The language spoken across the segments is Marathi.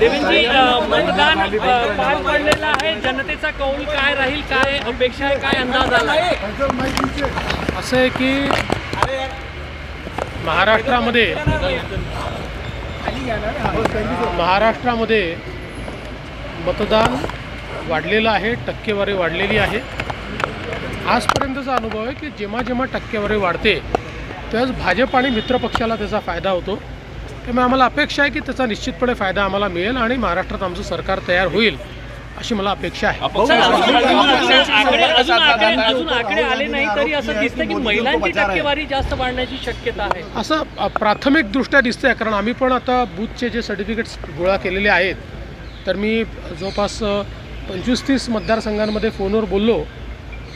देवेंजी मतदान पार पडलेलं आहे. जनतेचा कौल काय राहील? काय अपेक्षा आहे? काय अंदाज आला? असं आहे की महाराष्ट्रामध्ये महाराष्ट्रामध्ये मतदान वाढलेलं आहे टक्केवारी वाढलेली आहे. आजपर्यंतचा अनुभव आहे की जेव्हा जेव्हा टक्केवारी वाढते तेव्हाच भाजप आणि मित्रपक्षाला त्याचा फायदा होतो. त्यामुळे आम्हाला अपेक्षा आहे की त्याचा निश्चितपणे फायदा आम्हाला मिळेल आणि महाराष्ट्रात आमचं सरकार तयार होईल अशी मला अपेक्षा आहे. असं दिसतं की महिलांची टक्केवारी जास्त वाढण्याची शक्यता आहे. दिसतंय कारण आम्ही पण आता बूथचे जे सर्टिफिकेट्स गोळा केलेले आहेत तर मी जवळपास पंचवीस तीस मतदारसंघांमध्ये फोनवर बोललो.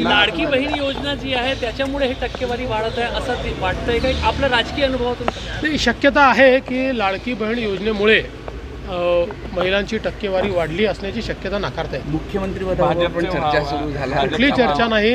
लाडकी बहीण योजना जी आहे त्याच्यामुळे हे टक्केवारी वाढत आहे असं ते वाटतंय का? आपल्या राजकीय अनुभवातून नाही शक्यता आहे की लाडकी बहीण योजनेमुळे महिलांची टक्केवारी वाढली असण्याची शक्यता नाकारता येईल. मुख्यमंत्री पदावर पण चर्चा सुरू झाल्या कुठली चर्चा नाही.